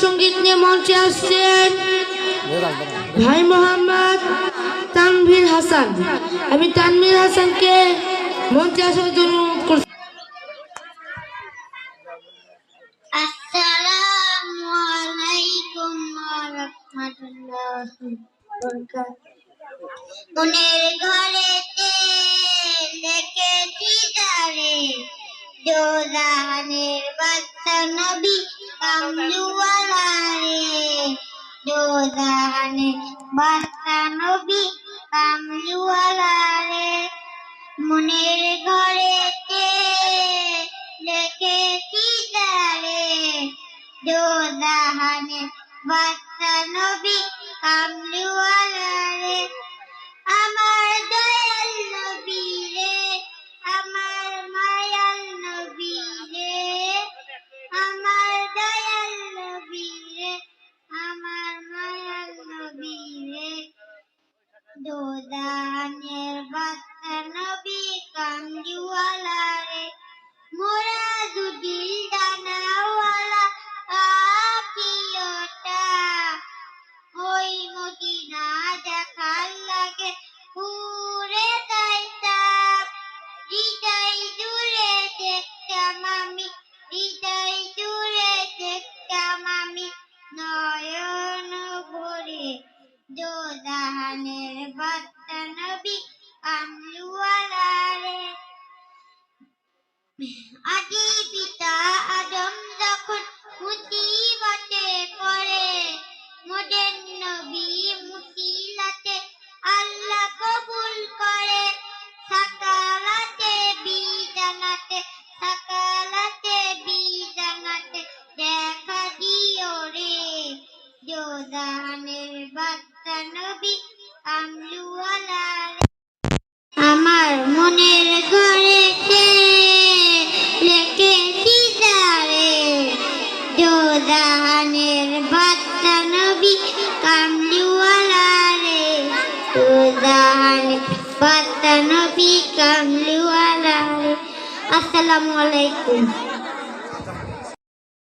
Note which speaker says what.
Speaker 1: সংগীত নিয়ে মঞ্চে আসছেন ভাই মোহাম্মদ তানভীর হাসান। আমি তানভীর হাসানকে মঞ্চে আসার জন্য অনুরোধ করছি।
Speaker 2: বাচ্চা নবী কামলুওয়ালা রে দোজাহানের বাচ্চা নবী কামলুয়ালারে মনের ঘরেতে দেখেছি তারে? দোজাহানের বাচ্চা নবী আমার দোদানের বাচ্চা নবী কামলিওয়ালা রে মোরা দানাওয়ালা ওই লাগে পুরে যাইতাম হৃদয় জুড়ে দেখতাম আমি, হৃদয় জুড়ে দোদাহানের বাচ্চা নবী কামলুয়ালা রে আদি পিতা আদম যখন মুসিবতে পড়ে, মোদের নবী মুসিলাতে আল্লাহ কবুল করে। সাকালাতে বিজানাতে সাকালাতে বিজানাতে দেখা দিও রে। যোদানের বাচ্চা নবী আমার মনের ঘরেতে লেখেছি তারে। যোদাহানের বাচ্চা নবী কামলিওয়ালা রে। যোদাহানের বাচ্চা নবী কামলিওয়ালা রে। আসসালামু আলাইকুম।